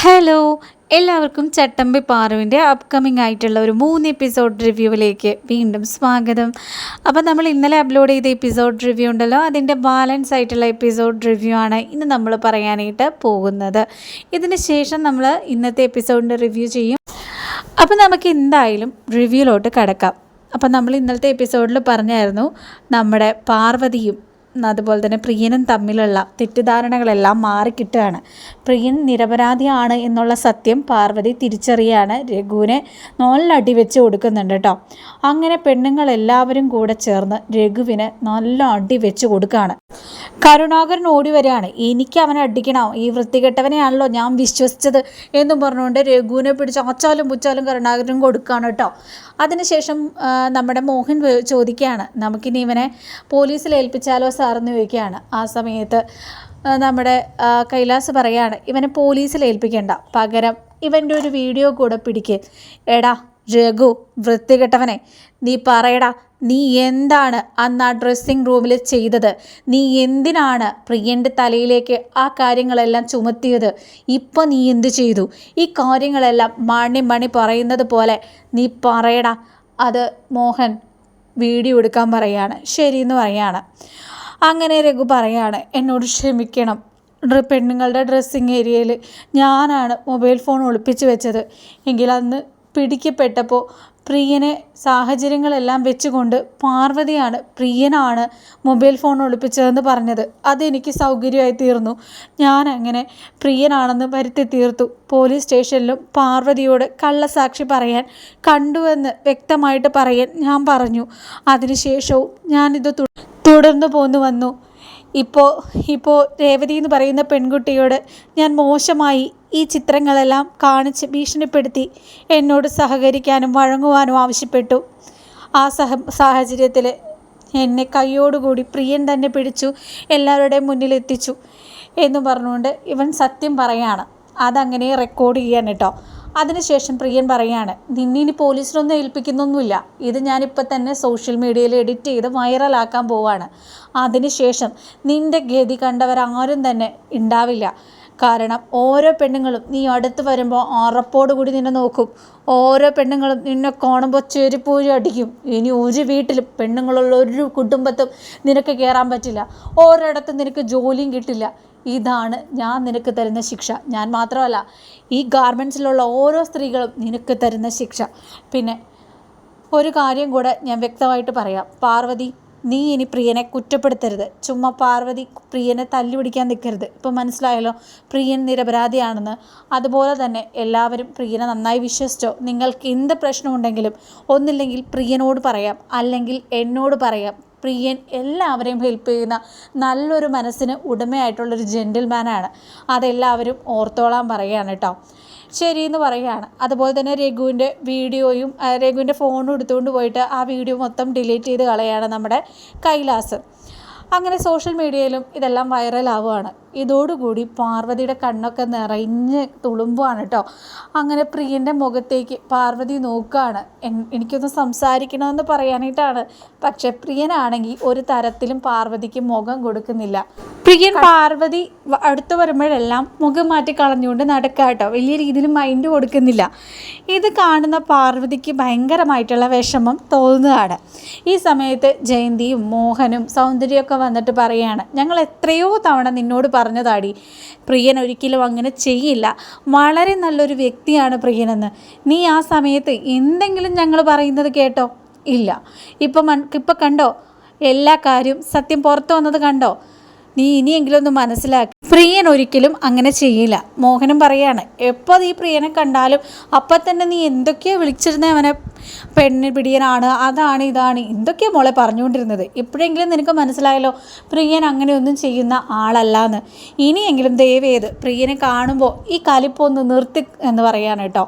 Hello എല്ലാവർക്കും ചട്ടമ്പി പാറുവിന്റെ upcoming ആയിട്ടുള്ള ഒരു മൂന്ന് എപ്പിസോഡ് റിവ്യൂവിലേക്ക് വീണ്ടും സ്വാഗതം. അപ്പോൾ നമ്മൾ ഇന്നലെ അപ്ലോഡ് ചെയ്ത എപ്പിസോഡ് റിവ്യൂ ഉണ്ടല്ലോ. അതിന്റെ ബാലൻസ് ആയിട്ടുള്ള എപ്പിസോഡ് റിവ്യൂ ആണ് ഇന്ന് നമ്മൾ പറയാനായിട്ട് പോകുന്നത്. ഇതിന് ശേഷം നമ്മൾ ഇന്നത്തെ എപ്പിസോഡിന്റെ റിവ്യൂ ചെയ്യും. അപ്പോൾ നമുക്ക് എന്തായാലും റിവ്യൂലോട്ട് കടക്കാം. അപ്പോൾ നമ്മൾ ഇന്നലത്തെ എപ്പിസോഡിൽ പറഞ്ഞായിരുന്നു നമ്മുടെ പാർവതിയും അതുപോലെ തന്നെ പ്രിയനും തമ്മിലുള്ള തെറ്റിദ്ധാരണകളെല്ലാം മാറിക്കിട്ടുകയാണ്. പ്രിയൻ നിരപരാധിയാണ് എന്നുള്ള സത്യം പാർവതി തിരിച്ചറിയാണ്. രഘുവിനെ നല്ല അടി വെച്ച് കൊടുക്കുന്നുണ്ട് കേട്ടോ. അങ്ങനെ പെണ്ണുങ്ങളെല്ലാവരും കൂടെ ചേർന്ന് രഘുവിന് നല്ല അടി വെച്ച് കൊടുക്കുകയാണ്. കരുണാകരൻ ഓടി വരികയാണ്. എനിക്ക് അവനെ അടിക്കണം? ഈ വൃത്തികെട്ടവനെയാണല്ലോ ഞാൻ വിശ്വസിച്ചത് എന്നും പറഞ്ഞുകൊണ്ട് രഘുവിനെ പിടിച്ച് അച്ചാലും പുച്ചാലും കരുണാകരൻ കൊടുക്കുകയാണ് കേട്ടോ. അതിനുശേഷം നമ്മുടെ മോഹൻ ചോദിക്കുകയാണ്. നമുക്കിനി ഇവനെ പോലീസിൽ ഏൽപ്പിച്ചാലോ സാറെന്ന് ചോദിക്കുകയാണ് ആ സമയത്ത് നമ്മുടെ കൈലാസ് പറയാണ് ഇവനെ പോലീസിൽ ഏൽപ്പിക്കേണ്ട. പകരം ഇവന്റെ ഒരു വീഡിയോ കൂടെ പിടിക്ക്. എടാ രഘു വൃത്തികെട്ടവനെ നീ പറയടാ നീ എന്താണ് അന്ന് ആ ഡ്രസ്സിങ് റൂമിൽ ചെയ്തത്? നീ എന്തിനാണ് പ്രിയന്റെ തലയിലേക്ക് ആ കാര്യങ്ങളെല്ലാം ചുമത്തിയത്? ഇപ്പോൾ നീ എന്ത് ചെയ്തു? ഈ കാര്യങ്ങളെല്ലാം മണി മണി പറയുന്നത് പോലെ നീ പറയടാ. അത് മോഹൻ വീഡിയോ എടുക്കാൻ പറയാണ്. ശരിയെന്ന് പറയാണ്. അങ്ങനെ രഘു പറയാണ് എന്നോട് ക്ഷമിക്കണം. പെണ്ണുങ്ങളുടെ ഡ്രസ്സിങ് ഏരിയയിൽ ഞാനാണ് മൊബൈൽ ഫോൺ ഒളിപ്പിച്ച് വെച്ചത്. എങ്കിൽ അന്ന് പിടിക്കപ്പെട്ടപ്പോൾ പ്രിയനെ സാഹചര്യങ്ങളെല്ലാം വെച്ചുകൊണ്ട് പാർവതിയാണ് പ്രിയനാണ് മൊബൈൽ ഫോൺ ഒളിപ്പിച്ചതെന്ന് പറഞ്ഞത്. അതെനിക്ക് സൗകര്യമായി തീർന്നു. ഞാൻ അങ്ങനെ പ്രിയനാണെന്ന് വരുത്തി തീർത്തു. പോലീസ് സ്റ്റേഷനിലും പാർവതിയോട് കള്ളസാക്ഷി പറയാൻ കണ്ടുവെന്ന് വ്യക്തമായിട്ട് പറയാൻ ഞാൻ പറഞ്ഞു. അതിനുശേഷവും ഞാനിത് തുടർന്നു പോന്നു വന്നു. ഇപ്പോൾ ഇപ്പോൾ രേവതി എന്ന് പറയുന്ന പെൺകുട്ടിയോട് ഞാൻ മോശമായി ഈ ചിത്രങ്ങളെല്ലാം കാണിച്ച് ഭീഷണിപ്പെടുത്തി എന്നോട് സഹകരിക്കാനും വഴങ്ങുവാനും ആവശ്യപ്പെട്ടു. ആ സഹ സാഹചര്യത്തിൽ എന്നെ കൈയോടുകൂടി പ്രിയൻ തന്നെ പിടിച്ചു എല്ലാവരുടെയും മുന്നിലെത്തിച്ചു എന്ന് പറഞ്ഞുകൊണ്ട് ഇവൻ സത്യം പറയാണ്. അതങ്ങനെ റെക്കോർഡ് ചെയ്യാൻ കേട്ടോ അതിനുശേഷം പ്രിയൻ പറയാണ് നിന്നെ ഇനി പോലീസിലൊന്നും ഏൽപ്പിക്കുന്നൊന്നുമില്ല. ഇത് ഞാനിപ്പോൾ തന്നെ സോഷ്യൽ മീഡിയയിൽ എഡിറ്റ് ചെയ്ത് വൈറലാക്കാൻ പോവാണ്. അതിനുശേഷം നിന്റെ ഗതി കണ്ടവരാരും തന്നെ ഉണ്ടാവില്ല കാരണം ഓരോ പെണ്ണുങ്ങളും നീ അടുത്ത് വരുമ്പോൾ ഉറപ്പോട് കൂടി നിന്നെ നോക്കും. ഓരോ പെണ്ണുങ്ങളും നിന്നെ കാണുമ്പോൾ ചെരുപ്പൂരി അടിക്കും. ഇനി ഒരു വീട്ടിലും പെണ്ണുങ്ങളുള്ള ഒരു കുടുംബത്തും നിനക്ക് കയറാൻ പറ്റില്ല. ഓരോയിടത്തും നിനക്ക് ജോലിയും കിട്ടില്ല. ഇതാണ് ഞാൻ നിനക്ക് തരുന്ന ശിക്ഷ. ഞാൻ മാത്രമല്ല ഈ ഗാർമെൻസിലുള്ള ഓരോ സ്ത്രീകളും നിനക്ക് തരുന്ന ശിക്ഷ. പിന്നെ ഒരു കാര്യം കൂടെ ഞാൻ വ്യക്തമായിട്ട് പറയാം. പാർവതി നീ ഇനി പ്രിയനെ കുറ്റപ്പെടുത്തരുത്. ചുമ്മാ പാർവതി പ്രിയനെ തല്ലി പിടിക്കാൻ നിൽക്കരുത്. ഇപ്പം മനസ്സിലായല്ലോ പ്രിയൻ നിരപരാധിയാണെന്ന്. അതുപോലെ തന്നെ എല്ലാവരും പ്രിയനെ നന്നായി വിശ്വസിച്ചോ. നിങ്ങൾക്ക് എന്ത് പ്രശ്നമുണ്ടെങ്കിലും ഒന്നില്ലെങ്കിൽ പ്രിയനോട് പറയാം അല്ലെങ്കിൽ എന്നോട് പറയാം. പ്രിയൻ എല്ലാവരെയും ഹെൽപ്പ് ചെയ്യുന്ന നല്ലൊരു മനസ്സിന് ഉടമയായിട്ടുള്ളൊരു ജെന്റിൽമാനാണ് അതെല്ലാവരും ഓർത്തോളാൻ പറയുകയാണ് കേട്ടോ ശരി എന്ന് പറയുകയാണ്. അതുപോലെ തന്നെ രഘുവിന്റെ വീഡിയോയും രഘുവിന്റെ ഫോണും എടുത്തുകൊണ്ട് പോയിട്ട് ആ വീഡിയോ മൊത്തം ഡിലീറ്റ് ചെയ്ത് കളയാണ് നമ്മുടെ കൈലാസ്. അങ്ങനെ സോഷ്യൽ മീഡിയയിലും ഇതെല്ലാം വൈറലാവുകയാണ് ഇതോടുകൂടി പാർവതിയുടെ കണ്ണൊക്കെ നിറഞ്ഞ് തുളുമ്പുകയാണ് കേട്ടോ അങ്ങനെ പ്രിയന്റെ മുഖത്തേക്ക് പാർവതി നോക്കുകയാണ്. എനിക്കൊന്ന് സംസാരിക്കണമെന്ന് പറയാനായിട്ടാണ്. പക്ഷെ പ്രിയനാണെങ്കിൽ ഒരു തരത്തിലും പാർവതിക്ക് മുഖം കൊടുക്കുന്നില്ല. പ്രിയൻ പാർവതി അടുത്ത് വരുമ്പോഴെല്ലാം മുഖം മാറ്റി കളഞ്ഞുകൊണ്ട് നടക്കുക കേട്ടോ വലിയ രീതിയിൽ മൈൻഡ് കൊടുക്കുന്നില്ല. ഇത് കാണുന്ന പാർവതിക്ക് ഭയങ്കരമായിട്ടുള്ള വിഷമം തോന്നുകയാണ്. ഈ സമയത്ത് ജയന്തിയും മോഹനും സൗന്ദര്യമൊക്കെ വന്നിട്ട് പറയുകയാണ് ഞങ്ങൾ എത്രയോ തവണ നിന്നോട് പറഞ്ഞതാടി പ്രിയൻ ഒരിക്കലും അങ്ങനെ ചെയ്യില്ല. വളരെ നല്ലൊരു വ്യക്തിയാണ് പ്രിയനെന്ന്. നീ ആ സമയത്ത് എന്തെങ്കിലും ഞങ്ങൾ പറയുന്നത് കേട്ടോ? ഇല്ല. ഇപ്പം ഇപ്പം കണ്ടോ? എല്ലാ കാര്യവും സത്യം പുറത്തു വന്നത് കണ്ടോ? നീ ഇനിയെങ്കിലും ഒന്ന് മനസ്സിലാക്കി. പ്രിയൻ ഒരിക്കലും അങ്ങനെ ചെയ്യില്ല. മോഹനും പറയാണ് എപ്പോൾ നീ പ്രിയനെ കണ്ടാലും അപ്പം തന്നെ നീ എന്തൊക്കെയോ വിളിച്ചിരുന്നേ അവനെ. പെണ്ണ് പിടിയനാണ് അതാണ് ഇതാണ്. എന്തൊക്കെയാ മോളെ പറഞ്ഞുകൊണ്ടിരുന്നത്. ഇപ്പോഴെങ്കിലും നിനക്ക് മനസ്സിലായല്ലോ പ്രിയൻ അങ്ങനെയൊന്നും ചെയ്യുന്ന ആളല്ലാന്ന്. ഇനിയെങ്കിലും ദയവേത് പ്രിയനെ കാണുമ്പോൾ ഈ കലിപ്പൊന്ന് നിർത്തി എന്ന് പറയാണ് കേട്ടോ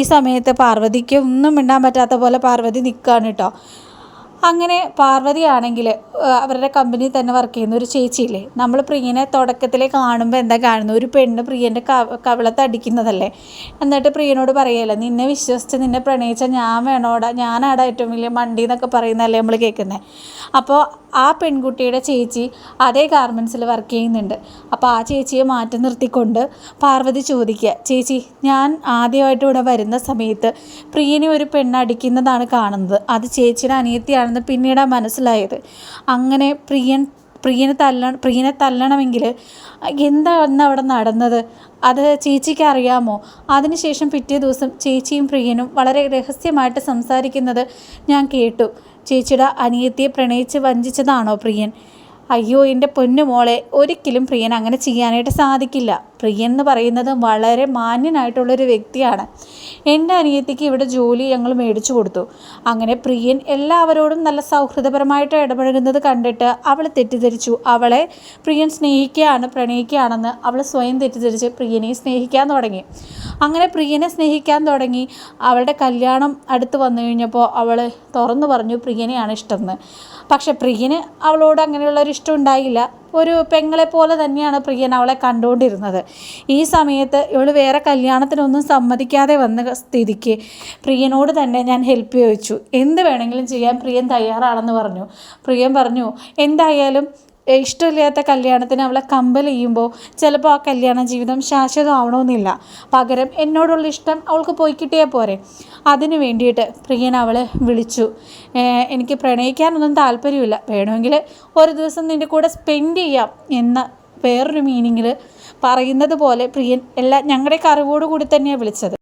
ഈ സമയത്ത് പാർവതിക്ക് ഒന്നും മിണ്ടാൻ പറ്റാത്ത പോലെ പാർവതി നിൽക്കുകയാണ് കേട്ടോ അങ്ങനെ പാർവതിയാണെങ്കിൽ അവരുടെ കമ്പനി തന്നെ വർക്ക് ചെയ്യുന്ന ഒരു ചേച്ചിയില്ലേ? നമ്മൾ പ്രിയനെ തുടക്കത്തിൽ കാണുമ്പോൾ എന്താ കാണുന്നത്? ഒരു പെണ്ണ് പ്രിയന്റെ കവിളത്ത് അടിക്കുന്നതല്ലേ? എന്നിട്ട് പ്രിയനോട് പറയല്ലേ നിന്നെ വിശ്വസിച്ച് നിന്നെ പ്രണയിച്ച ഞാൻ വേണോടാ ഞാനാടാ ഏറ്റവും വലിയ മണ്ടി എന്നൊക്കെ പറയുന്നതല്ലേ നമ്മൾ കേൾക്കുന്നത് അപ്പോൾ ആ പെൺകുട്ടിയുടെ ചേച്ചി അതേ ഗാർമെൻസിൽ വർക്ക് ചെയ്യുന്നുണ്ട്. അപ്പോൾ ആ ചേച്ചിയെ മാറ്റി നിർത്തിക്കൊണ്ട് പാർവതി ചോദിക്കുക ചേച്ചി ഞാൻ ആദ്യമായിട്ട് ഇവിടെ വരുന്ന സമയത്ത് പ്രിയനെ ഒരു പെണ്ണ് അടിക്കുന്നതാണ് കാണുന്നത്. അത് ചേച്ചിയുടെ അനിയത്തിയാണെന്ന് പിന്നീടാണ് മനസ്സിലായത്. അങ്ങനെ പ്രിയൻ പ്രിയനെ തല്ല പ്രിയനെ തല്ലണമെങ്കിൽ എന്താണ് അവിടെ നടന്നത്? അത് ചേച്ചിക്ക് അറിയാമോ? അതിനുശേഷം പിറ്റേ ദിവസം ചേച്ചിയും പ്രിയനും വളരെ രഹസ്യമായിട്ട് സംസാരിക്കുന്നത് ഞാൻ കേട്ടു. ചേച്ചിയുടെ അനിയത്തിയെ പ്രണയിച്ച് വഞ്ചിച്ചതാണോ പ്രിയൻ? അയ്യോ എന്റെ പൊന്നു മോളെ ഒരിക്കലും പ്രിയൻ അങ്ങനെ ചെയ്യാനായിട്ട് സാധിക്കില്ല. പ്രിയൻ എന്ന് പറയുന്നത് വളരെ മാന്യനായിട്ടുള്ളൊരു വ്യക്തിയാണ്. എന്റെ അനിയത്തിക്ക് ഇവിടെ ജോലി ഞങ്ങൾ മേടിച്ചു കൊടുത്തു. അങ്ങനെ പ്രിയൻ എല്ലാവരോടും നല്ല സൗഹൃദപരമായിട്ട് ഇടപഴകുന്നത് കണ്ടിട്ട് അവൾ തെറ്റിദ്ധരിച്ചു. അവളെ പ്രിയൻ സ്നേഹിക്കുകയാണ് പ്രണയിക്കുകയാണെന്ന് അവൾ സ്വയം തെറ്റിദ്ധരിച്ച് പ്രിയനെ സ്നേഹിക്കാൻ തുടങ്ങി. അങ്ങനെ പ്രിയനെ സ്നേഹിക്കാൻ തുടങ്ങി. അവളുടെ കല്യാണം അടുത്ത് വന്നു കഴിഞ്ഞപ്പോൾ അവൾ തുറന്നു പറഞ്ഞു പ്രിയനെയാണ് ഇഷ്ടമെന്ന്. പക്ഷേ പ്രിയന് അവളോട് അങ്ങനെയുള്ളൊരു ഇഷ്ടം ഉണ്ടായില്ല. ഒരു പെങ്ങളെ പോലെ തന്നെയാണ് പ്രിയൻ അവളെ കണ്ടുകൊണ്ടിരുന്നത്. ഈ സമയത്ത് ഇവൾ വേറെ കല്യാണത്തിനൊന്നും സമ്മതിക്കാതെ വന്ന സ്ഥിതിക്ക് പ്രിയനോട് തന്നെ ഞാൻ ഹെൽപ്പ് ചോദിച്ചു. എന്ത് വേണമെങ്കിലും ചെയ്യാൻ പ്രിയൻ തയ്യാറാണെന്ന് പറഞ്ഞു. പ്രിയൻ പറഞ്ഞു എന്തായാലും ഇഷ്ടമില്ലാത്ത കല്യാണത്തിന് അവളെ കമ്പൽ ചെയ്യുമ്പോൾ ചിലപ്പോൾ ആ കല്യാണ ജീവിതം ശാശ്വതമാവണമെന്നില്ല. പകരം എന്നോടുള്ള ഇഷ്ടം അവൾക്ക് പോയി കിട്ടിയാൽ പോരെ. അതിന് വേണ്ടിയിട്ട് പ്രിയൻ അവളെ വിളിച്ചു. എനിക്ക് പ്രണയിക്കാനൊന്നും താല്പര്യമില്ല. വേണമെങ്കിൽ ഒരു ദിവസം നിന്റെ കൂടെ സ്പെൻഡ് ചെയ്യാം എന്ന വേറൊരു മീനിങ്ങിൽ പറയുന്നത് പോലെ പ്രിയൻ എല്ലാം ഞങ്ങളുടെ അറിവോടു കൂടി തന്നെയാണ് വിളിച്ചത്.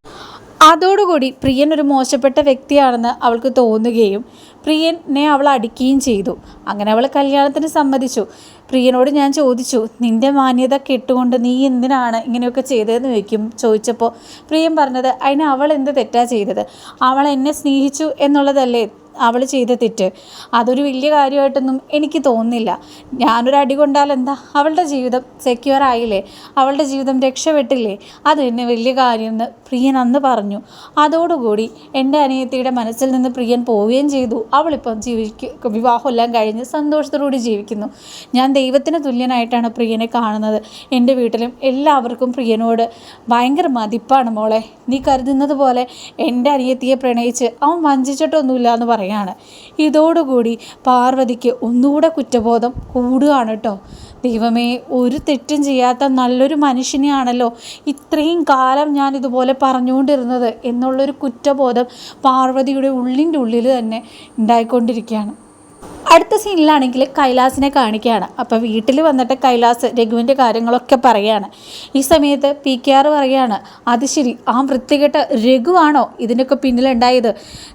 അതോടുകൂടി പ്രിയൻ ഒരു മോശപ്പെട്ട വ്യക്തിയാണെന്ന് അവൾക്ക് തോന്നുകയും പ്രിയനെ അവൾ അടിക്കുകയും ചെയ്തു. അങ്ങനെ അവൾ കല്യാണത്തിന് സമ്മതിച്ചു. പ്രിയനോട് ഞാൻ ചോദിച്ചു നിന്റെ മാന്യത കെട്ടുകൊണ്ട് നീ എന്തിനാണ് ഇങ്ങനെയൊക്കെ ചെയ്തതെന്ന് ചോദിക്കും? ചോദിച്ചപ്പോൾ പ്രിയൻ പറഞ്ഞത് അതിന് അവൾ എന്ത് തെറ്റാ ചെയ്തത്? അവൾ എന്നെ സ്നേഹിച്ചു എന്നുള്ളതല്ലേ അവൾ ചെയ്ത തെറ്റ്. അതൊരു വലിയ കാര്യമായിട്ടൊന്നും എനിക്ക് തോന്നുന്നില്ല. ഞാനൊരു അടി കൊണ്ടാൽ എന്താ അവളുടെ ജീവിതം സെക്യൂർ ആയില്ലേ? അവളുടെ ജീവിതം രക്ഷപ്പെട്ടില്ലേ? അത് തന്നെ വലിയ കാര്യമെന്ന് പ്രിയൻ അന്ന് പറഞ്ഞു. അതോടുകൂടി എന്റെ അനിയത്തിയുടെ മനസ്സിൽ നിന്ന് പ്രിയൻ പോവുകയും ചെയ്തു. അവളിപ്പം ജീവിക്ക വിവാഹമെല്ലാം കഴിഞ്ഞ് സന്തോഷത്തോടുകൂടി ജീവിക്കുന്നു. ഞാൻ ദൈവത്തിന് തുല്യനായിട്ടാണ് പ്രിയനെ കാണുന്നത്. എന്റെ വീട്ടിലും എല്ലാവർക്കും പ്രിയനോട് ഭയങ്കര മതിപ്പാണ് മോളെ. നീ കരുതുന്നത് പോലെ എന്റെ അനിയത്തിയെ പ്രണയിച്ച് അവൻ വഞ്ചിച്ചിട്ടൊന്നുമില്ല എന്ന് പറയാണ് ഇതോടുകൂടി പാർവതിക്ക് ഒന്നുകൂടെ കുറ്റബോധം കൂടുകയാണ് കേട്ടോ. ദൈവമേ ഒരു തെറ്റും ചെയ്യാത്ത നല്ലൊരു മനുഷ്യനെയാണല്ലോ ഇത്രയും കാലം ഞാൻ ഇതുപോലെ പറഞ്ഞുകൊണ്ടിരുന്നത് എന്നുള്ളൊരു കുറ്റബോധം പാർവതിയുടെ ഉള്ളിന്റെ ഉള്ളിൽ തന്നെ ഉണ്ടായിക്കൊണ്ടിരിക്കുകയാണ്. അടുത്ത സീനിലാണെങ്കിൽ കൈലാസിനെ കാണിക്കുകയാണ്. അപ്പോൾ വീട്ടിൽ വന്നിട്ട് കൈലാസ് രഘുവിന്റെ കാര്യങ്ങളൊക്കെ പറയുകയാണ്. ഈ സമയത്ത് പി കെ ആർ പറയുകയാണ് അത് ശരി ആ വൃത്തികെട്ട രഘുവാണോ ഇതിനൊക്കെ പിന്നിലുണ്ടായത്?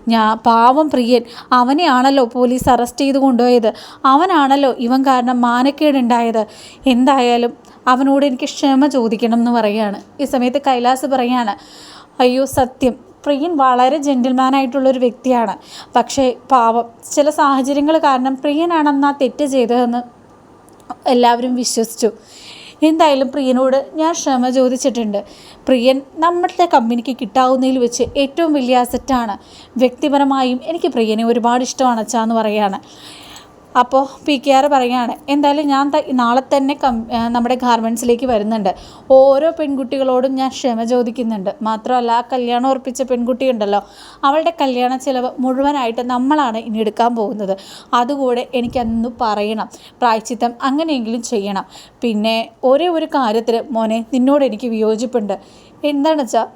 ഞാൻ പാവം പ്രിയൻ അവനെയാണല്ലോ പോലീസ് അറസ്റ്റ് ചെയ്ത് കൊണ്ടുപോയത്. അവനാണല്ലോ ഇവൻ കാരണം മാനക്കേടുണ്ടായത്. എന്തായാലും അവനോട് എനിക്ക് ക്ഷമ ചോദിക്കണം എന്ന് പറയുകയാണ്. ഈ സമയത്ത് കൈലാസ് പറയുകയാണ് അയ്യോ സത്യം പ്രിയൻ വളരെ ജെന്റിൽമാനായിട്ടുള്ളൊരു വ്യക്തിയാണ്. പക്ഷേ പാവം ചില സാഹചര്യങ്ങൾ കാരണം പ്രിയനാണെന്ന് ആ തെറ്റ് ചെയ്തതെന്ന് എല്ലാവരും വിശ്വസിച്ചു. എന്തായാലും പ്രിയനോട് ഞാൻ ക്ഷമ ചോദിച്ചിട്ടുണ്ട്. പ്രിയൻ നമ്മളുടെ കമ്പനിക്ക് കിട്ടാവുന്നതിൽ വെച്ച് ഏറ്റവും വലിയ അസറ്റാണ് വ്യക്തിപരമായും എനിക്ക് പ്രിയനെ ഒരുപാട് ഇഷ്ടമാണ് അച്ഛാന്ന് പറയുകയാണ്. അപ്പോൾ പി കെ ആർ പറയുകയാണ് എന്തായാലും ഞാൻ നാളെ തന്നെ കം നമ്മുടെ ഗാർമെൻസിലേക്ക് വരുന്നുണ്ട്. ഓരോ പെൺകുട്ടികളോടും ഞാൻ ക്ഷമ ചോദിക്കുന്നുണ്ട്. മാത്രമല്ല ആ കല്യാണം ഉറപ്പിച്ച പെൺകുട്ടിയുണ്ടല്ലോ അവളുടെ കല്യാണ ചിലവ് മുഴുവനായിട്ട് നമ്മളാണ് ഇനി എടുക്കാൻ പോകുന്നത്. അതുകൂടെ എനിക്കന്ന് പറയണം പ്രായച്ചിത്തം അങ്ങനെയെങ്കിലും ചെയ്യണം. പിന്നെ ഒരേ ഒരു കാര്യത്തിൽ മോനെ നിന്നോട് എനിക്ക് വിയോജിപ്പുണ്ട്. എന്താണെന്ന് വെച്ചാൽ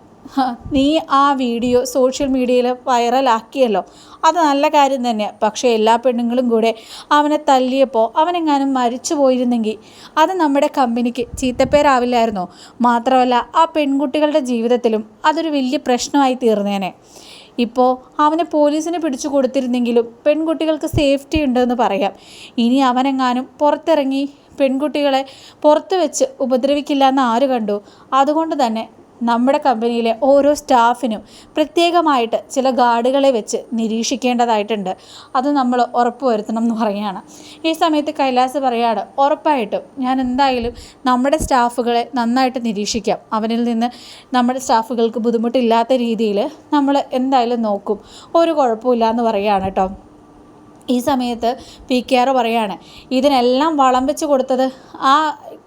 നീ ആ വീഡിയോ സോഷ്യൽ മീഡിയയിൽ വൈറലാക്കിയല്ലോ അത് നല്ല കാര്യം തന്നെയാണ് പക്ഷേ എല്ലാ പെണ്ണുങ്ങളും കൂടെ അവനെ തല്ലിയപ്പോൾ അവനെങ്ങാനും മരിച്ചു പോയിരുന്നെങ്കിൽ അത് നമ്മുടെ കമ്പനിക്ക് ചീത്തപ്പേരാവില്ലായിരുന്നോ? മാത്രമല്ല ആ പെൺകുട്ടികളുടെ ജീവിതത്തിലും അതൊരു വലിയ പ്രശ്നമായി തീർന്നേനെ. ഇപ്പോൾ അവനെ പോലീസിന് പിടിച്ചു കൊടുത്തിരുന്നെങ്കിലും പെൺകുട്ടികൾക്ക് സേഫ്റ്റി ഉണ്ടെന്ന് പറയാം. ഇനി അവനെങ്ങാനും പുറത്തിറങ്ങി പെൺകുട്ടികളെ പുറത്ത് വെച്ച് ഉപദ്രവിക്കില്ല എന്ന് ആര് കണ്ടു? അതുകൊണ്ട് തന്നെ നമ്മുടെ കമ്പനിയിലെ ഓരോ സ്റ്റാഫിനും പ്രത്യേകമായിട്ട് ചില ഗാർഡുകളെ വെച്ച് നിരീക്ഷിക്കേണ്ടതായിട്ടുണ്ട്. അത് നമ്മൾ ഉറപ്പുവരുത്തണം എന്ന് പറയുകയാണ്. ഈ സമയത്ത് കൈലാസ് പറയാണ് ഉറപ്പായിട്ടും ഞാൻ എന്തായാലും നമ്മുടെ സ്റ്റാഫുകളെ നന്നായിട്ട് നിരീക്ഷിക്കാം. അവനിൽ നിന്ന് നമ്മുടെ സ്റ്റാഫുകൾക്ക് ബുദ്ധിമുട്ടില്ലാത്ത രീതിയിൽ നമ്മൾ എന്തായാലും നോക്കും. ഒരു കുഴപ്പമില്ല എന്ന് പറയുകയാണ് കേട്ടോ. ഈ സമയത്ത് പി കെ ആർ പറയാണ് ഇതിനെല്ലാം വളം വെച്ച് കൊടുത്തത് ആ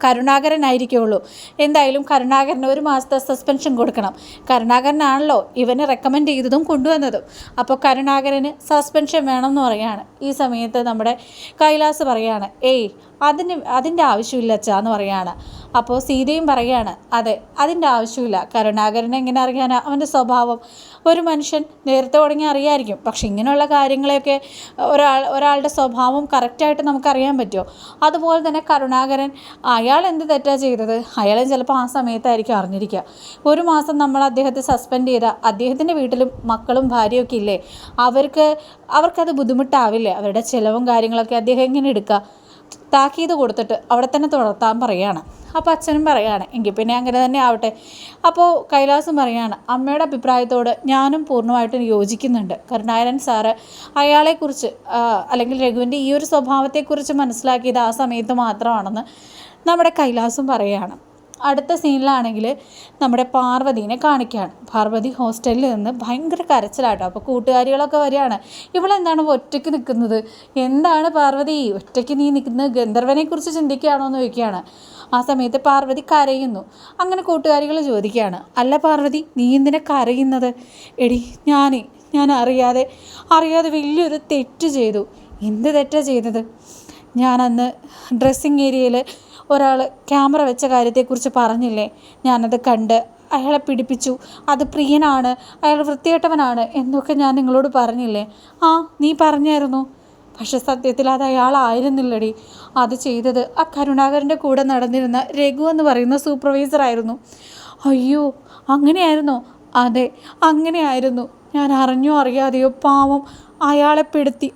കരുണാകരനായിരിക്കുള്ളൂ. എന്തായാലും കരുണാകരന് ഒരു മാസത്തെ സസ്പെൻഷൻ കൊടുക്കണം. കരുണാകരനാണല്ലോ ഇവനെ റെക്കമെൻഡ് ചെയ്തതും കൊണ്ടുവന്നതും. അപ്പോൾ കരുണാകരന് സസ്പെൻഷൻ വേണം എന്ന് പറയാണ്. ഈ സമയത്ത് നമ്മുടെ കൈലാസ് പറയാണ് ഏയ് അതിന് അതിന്റെ ആവശ്യമില്ല അച്ഛാ എന്ന് പറയാണ്. അപ്പോൾ സീതയും പറയാണ് അതെ അതിന്റെ ആവശ്യമില്ല. കരുണാകരൻ എങ്ങനെ അറിയാനാ അവന്റെ സ്വഭാവം? ഒരു മനുഷ്യൻ നേരത്തെ തുടങ്ങി അറിയായിരിക്കും. പക്ഷെ ഇങ്ങനെയുള്ള കാര്യങ്ങളെയൊക്കെ ഒരാൾ ഒരാളുടെ സ്വഭാവം കറക്റ്റായിട്ട് നമുക്കറിയാൻ പറ്റുമോ? അതുപോലെ തന്നെ കരുണാകരൻ അയാൾ എന്ത് തെറ്റാ ചെയ്തത്? അയാളെ ചിലപ്പോൾ ആ സമയത്തായിരിക്കും അറിഞ്ഞിരിക്കുക. ഒരു മാസം നമ്മൾ അദ്ദേഹത്തെ സസ്പെൻഡ് ചെയ്ത അദ്ദേഹത്തിന്റെ വീട്ടിലും മക്കളും ഭാര്യയൊക്കെ ഇല്ലേ? അവർക്ക് അവർക്കത് ബുദ്ധിമുട്ടാവില്ലേ? അവരുടെ ചിലവും കാര്യങ്ങളൊക്കെ അദ്ദേഹം എങ്ങനെ എടുക്കുക താക്കീത് കൊടുത്തിട്ട് അവിടെ തന്നെ തുടർത്താൻ പറയാണ് അപ്പോൾ അച്ഛനും പറയാണ് എങ്കിൽ പിന്നെ അങ്ങനെ തന്നെ ആവട്ടെ. അപ്പോൾ കൈലാസം പറയാണ് അമ്മയുടെ അഭിപ്രായത്തോട് ഞാനും പൂർണമായിട്ടും യോജിക്കുന്നുണ്ട്. കരുണാകരൻ സാറ് അയാളെക്കുറിച്ച് അല്ലെങ്കിൽ രഘുവിന്റെ ഈ ഒരു സ്വഭാവത്തെക്കുറിച്ച് മനസ്സിലാക്കിയത് ആ സമയത്ത് മാത്രമാണെന്ന് നമ്മുടെ കൈലാസം പറയുകയാണ്. അടുത്ത സീനിലാണെങ്കിൽ നമ്മുടെ പാർവതീനെ കാണിക്കുകയാണ് പാർവതി ഹോസ്റ്റലിൽ നിന്ന് ഭയങ്കര കരച്ചിലാട്ടോ. അപ്പോൾ കൂട്ടുകാരികളൊക്കെ വരികയാണ്. ഇവളെന്താണ് ഒറ്റയ്ക്ക് നിൽക്കുന്നത്? എന്താണ് പാർവതി? ഒറ്റയ്ക്ക് നീ നിൽക്കുന്നത് ഗന്ധർവനെക്കുറിച്ച് ചിന്തിക്കുകയാണോ എന്ന് ചോദിക്കുകയാണ്. ആ സമയത്ത് പാർവതി കരയുന്നു. അങ്ങനെ കൂട്ടുകാരികൾ ചോദിക്കുകയാണ്. അല്ല പാർവതി നീ എന്തിനെ കരയുന്നത്? എടി ഞാൻ ഞാൻ അറിയാതെ അറിയാതെ വലിയൊരു തെറ്റ് ചെയ്തു. എന്ത് തെറ്റാണ് ചെയ്തത്? ഞാനന്ന് ഡ്രസ്സിങ് ഏരിയയിൽ ഒരാൾ ക്യാമറ വെച്ച കാര്യത്തെക്കുറിച്ച് പറഞ്ഞില്ലേ? ഞാനത് കണ്ട് അയാളെ പിടിപ്പിച്ചു. അത് പ്രിയനാണ് അയാൾ വൃത്തികെട്ടവനാണ് എന്നൊക്കെ ഞാൻ നിങ്ങളോട് പറഞ്ഞില്ലേ? ആ നീ പറഞ്ഞായിരുന്നു. പക്ഷെ സത്യത്തിൽ അത് അയാളായിരുന്നില്ലടി അത് ചെയ്തത് ആ കരുണാകരന്റെ കൂടെ നടന്നിരുന്ന രഘു എന്ന് പറയുന്ന സൂപ്പർവൈസറായിരുന്നു അയ്യോ അങ്ങനെയായിരുന്നോ? അതെ അങ്ങനെയായിരുന്നു. ഞാൻ അറിഞ്ഞോ അറിയാതെയോ പാവം അയാളെ പെടുത്തി.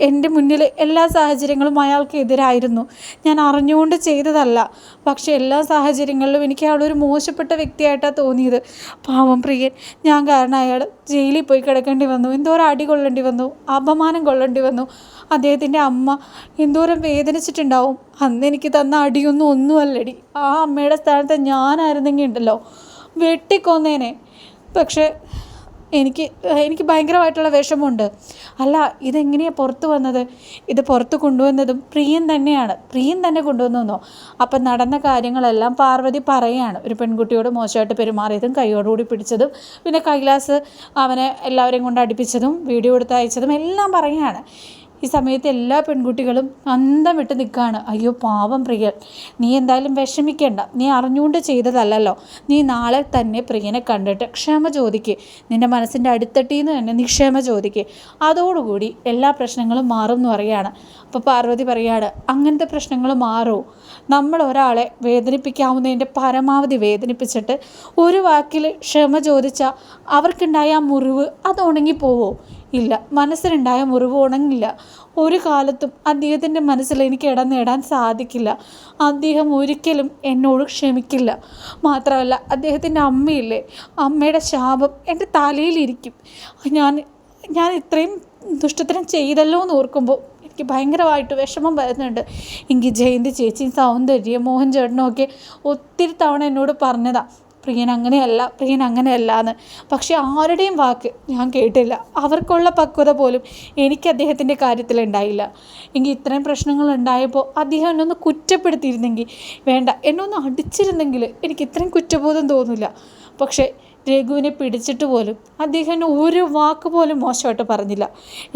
എന്റെ മുന്നിൽ എല്ലാ സാഹചര്യങ്ങളും അയാൾക്ക് എതിരായിരുന്നു ഞാൻ അറിഞ്ഞുകൊണ്ട് ചെയ്തതല്ല. പക്ഷേ എല്ലാ സാഹചര്യങ്ങളിലും എനിക്ക് അയാളൊരു മോശപ്പെട്ട വ്യക്തിയായിട്ടാണ് തോന്നിയത്. പാവം പ്രിയൻ. ഞാൻ കാരണം അയാൾ ജയിലിൽ പോയി കിടക്കേണ്ടി വന്നു. എന്തോരം അടി കൊള്ളേണ്ടി വന്നു. അപമാനം കൊള്ളേണ്ടി വന്നു. അദ്ദേഹത്തിന്റെ അമ്മ എന്തോരം വേദനിച്ചിട്ടുണ്ടാവും. അന്ന് എനിക്ക് തന്ന അടിയൊന്നും ഒന്നുമല്ലടി. ആ അമ്മയുടെ സ്ഥാനത്ത് ഞാനായിരുന്നെങ്കിൽ ഉണ്ടല്ലോ. വെട്ടിക്കൊന്നേനെ. പക്ഷേ എനിക്ക് എനിക്ക് ഭയങ്കരമായിട്ടുള്ള വിഷമമുണ്ട്. അല്ല ഇതെങ്ങനെയാണ് പുറത്ത് വന്നത്? ഇത് പുറത്ത് കൊണ്ടുവന്നതും പ്രിയം തന്നെയാണ്. പ്രിയം തന്നെ കൊണ്ടുവന്നോ അപ്പം നടന്ന കാര്യങ്ങളെല്ലാം പാർവതി പറയുകയാണ് ഒരു പെൺകുട്ടിയോട് മോശമായിട്ട് പെരുമാറിയതും കൈയോടുകൂടി പിടിച്ചതും പിന്നെ കൈലാസ് അവനെ എല്ലാവരെയും കൊണ്ട് അടുപ്പിച്ചതും വീഡിയോ എടുത്ത് അയച്ചതും എല്ലാം പറയുകയാണ് ഈ സമയത്ത് എല്ലാ പെൺകുട്ടികളും അന്തം വിട്ട് നിൽക്കുകയാണ്. അയ്യോ പാവം പ്രിയൻ നീ എന്തായാലും വിഷമിക്കേണ്ട. നീ അറിഞ്ഞുകൊണ്ട് ചെയ്തതല്ലല്ലോ. നീ നാളെ തന്നെ പ്രിയനെ കണ്ടിട്ട് ക്ഷമ ചോദിക്കുക നിന്റെ മനസ്സിന്റെ അടിത്തട്ടിയിൽ നിന്ന് തന്നെ നീ ക്ഷമ ചോദിക്കുക അതോടുകൂടി എല്ലാ പ്രശ്നങ്ങളും മാറും എന്ന് പറയുകയാണ്. അപ്പോൾ പാർവതി പറയാണ് അങ്ങനത്തെ പ്രശ്നങ്ങൾ മാറുമോ നമ്മൾ ഒരാളെ വേദനിപ്പിക്കാവുന്നതിന്റെ പരമാവധി വേദനിപ്പിച്ചിട്ട് ഒരു വാക്കിൽ ക്ഷമ ചോദിച്ചാൽ അവർക്കുണ്ടായ ആ മുറിവ് അത് ഉണങ്ങിപ്പോവോ? ഇല്ല. മനസ്സിലുണ്ടായ മുറിവ് ഉണങ്ങില്ല. ഒരു കാലത്തും അദ്ദേഹത്തിന്റെ മനസ്സിൽ എനിക്ക് ഇടം നേടാൻ സാധിക്കില്ല. അദ്ദേഹം ഒരിക്കലും എന്നോട് ക്ഷമിക്കില്ല. മാത്രമല്ല അദ്ദേഹത്തിന്റെ അമ്മയില്ലേ? അമ്മയുടെ ശാപം എന്റെ തലയിലിരിക്കും ഞാൻ ഞാൻ ഇത്രയും ദുഷ്ടത്തരം ചെയ്തല്ലോ എന്ന് ഓർക്കുമ്പോൾ എനിക്ക് ഭയങ്കരമായിട്ട് വിഷമം വരുന്നുണ്ട്. എങ്കിൽ ജയന്തി ചേച്ചിയും സൗന്ദര്യം മോഹൻ ചേട്ടനും ഒക്കെ ഒത്തിരി തവണ എന്നോട് പറഞ്ഞതാണ് പ്രിയൻ അങ്ങനെയല്ല പ്രിയൻ അങ്ങനെയല്ല എന്ന് പക്ഷെ ആരുടെയും വാക്ക് ഞാൻ കേട്ടില്ല. അവർക്കുള്ള പക്വത പോലും എനിക്ക് അദ്ദേഹത്തിന്റെ കാര്യത്തിൽ ഉണ്ടായില്ല. എങ്കിൽ ഇത്രയും പ്രശ്നങ്ങൾ ഉണ്ടായപ്പോൾ അദ്ദേഹം എന്നൊന്ന് കുറ്റപ്പെടുത്തിയിരുന്നെങ്കിൽ വേണ്ട എന്നൊന്ന് അടിച്ചിരുന്നെങ്കിൽ എനിക്ക് ഇത്രയും കുറ്റബോധം തോന്നില്ല. പക്ഷേ രഘുവിനെ പിടിച്ചിട്ട് പോലും അദ്ദേഹം ഒരു വാക്ക് പോലും മോശമായിട്ട് പറഞ്ഞില്ല.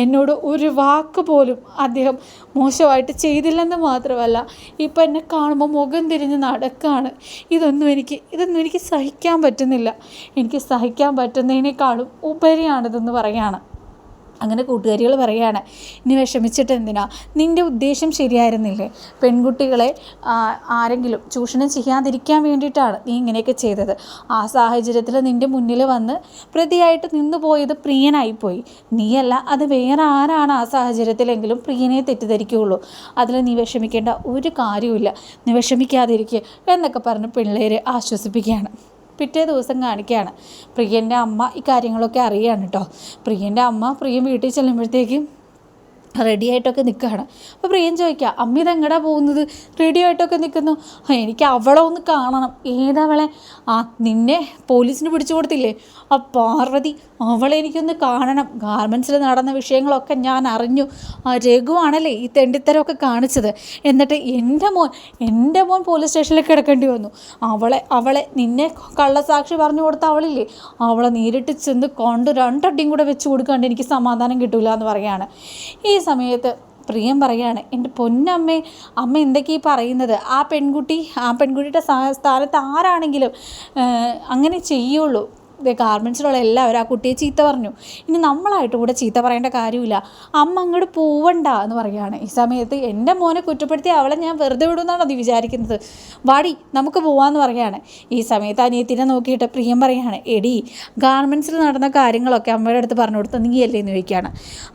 എന്നോട് ഒരു വാക്ക് പോലും അദ്ദേഹം മോശമായിട്ട് ചെയ്തില്ലെന്ന് മാത്രമല്ല ഇപ്പം എന്നെ കാണുമ്പോൾ മുഖം തിരിഞ്ഞ് നടക്കുകയാണ് ഇതൊന്നും എനിക്ക് ഇതൊന്നും എനിക്ക് സഹിക്കാൻ പറ്റുന്നില്ല. എനിക്ക് സഹിക്കാൻ പറ്റുന്നതിനേക്കാളും ഉപരിയാണിതെന്ന് പറയുകയാണ്. അങ്ങനെ കൂട്ടുകാരികൾ പറയുകയാണ് ഇനി വിഷമിച്ചിട്ട് എന്തിനാ? നിന്റെ ഉദ്ദേശം ശരിയായിരുന്നില്ലേ? പെൺകുട്ടികളെ ആരെങ്കിലും ചൂഷണം ചെയ്യാതിരിക്കാൻ വേണ്ടിയിട്ടാണ് നീ ഇങ്ങനെയൊക്കെ ചെയ്തത്. ആ സാഹചര്യത്തിൽ നിന്റെ മുന്നിൽ വന്ന് പ്രതിയായിട്ട് നിന്നു പോയത് പ്രിയനായിപ്പോയി. നീയല്ല അത് വേറെ ആരാണ് ആ സാഹചര്യത്തിലെങ്കിലും പ്രിയനെ തെറ്റിദ്ധരിക്കുകയുള്ളൂ. അതിൽ നീ വിഷമിക്കേണ്ട ഒരു കാര്യമില്ല നീ വിഷമിക്കാതിരിക്കുക എന്നൊക്കെ പറഞ്ഞ് പിള്ളേരെ ആശ്വസിപ്പിക്കുകയാണ്. പിറ്റേ ദിവസം കാണിക്കുകയാണ് പ്രിയന്റെ അമ്മ ഈ കാര്യങ്ങളൊക്കെ അറിയാണ് കേട്ടോ പ്രിയന്റെ അമ്മ പ്രിയൻ വീട്ടിൽ ചെല്ലുമ്പോഴത്തേക്കും റെഡി ആയിട്ടൊക്കെ നിൽക്കുകയാണ് അപ്പോൾ പ്രിയൻ ചോദിക്കുക അമ്മ ഇതെങ്ങടാ പോകുന്നത്? റെഡി ആയിട്ടൊക്കെ നിൽക്കുന്നു എനിക്ക് അവളെ ഒന്ന് കാണണം. ഏതവളെ ആ നിന്നെ പോലീസിന് പിടിച്ചു കൊടുത്തില്ലേ? ആ പാർവതി അവളെ എനിക്കൊന്ന് കാണണം. ഗാർമെൻസിൽ നടന്ന വിഷയങ്ങളൊക്കെ ഞാൻ അറിഞ്ഞു. ആ രഘുവാണല്ലേ ഈ തെണ്ടിത്തരമൊക്കെ കാണിച്ചത്. എന്നിട്ട് എന്റെ മോൻ എന്റെ മോൻ പോലീസ് സ്റ്റേഷനിൽ കിടക്കേണ്ടി വന്നു. അവളെ അവളെ നിന്നെ കള്ളസാക്ഷി പറഞ്ഞു കൊടുത്ത അവളില്ലേ? അവളെ നേരിട്ട് ചെന്ന് കൊണ്ട് രണ്ടടിയും കൂടെ വെച്ച് കൊടുക്കാണ്ട് എനിക്ക് സമാധാനം കിട്ടില്ല എന്ന് പറയാണ്. ഈ സമയത്ത് പ്രിയം പറയാണ് എന്റെ പൊന്നമ്മേ അമ്മ എന്തൊക്കെയാ ഈ പറയുന്നത്? ആ പെൺകുട്ടി ആ പെൺകുട്ടിയുടെ സ്ഥാ- സ്ഥാനത്ത് ആരാണെങ്കിലും അങ്ങനെ ചെയ്യുള്ളൂ. ഗാർമെന്റ്സിലുള്ള എല്ലാവരും ആ കുട്ടിയെ ചീത്ത പറഞ്ഞു. ഇനി നമ്മളായിട്ട് കൂടെ ചീത്ത പറയേണ്ട കാര്യമില്ല. അമ്മ അങ്ങോട്ട് പോവണ്ട എന്ന് പറയുകയാണ്. ഈ സമയത്ത് എന്റെ മോനെ കുറ്റപ്പെടുത്തി അവളെ ഞാൻ വെറുതെ വിടുമെന്നാണോ നീ വിചാരിക്കുന്നത്? വാടി നമുക്ക് പോവാന്ന് പറയുകയാണ്. ഈ സമയത്ത് അനിയത്തിനെ നോക്കിയിട്ട് പ്രിയം പറയുകയാണ് എടി ഗാർമെൻസിൽ നടന്ന കാര്യങ്ങളൊക്കെ അമ്മയുടെ അടുത്ത് പറഞ്ഞു കൊടുത്ത നീ അല്ലേ എന്ന് ചോദിക്കുകയാണ്.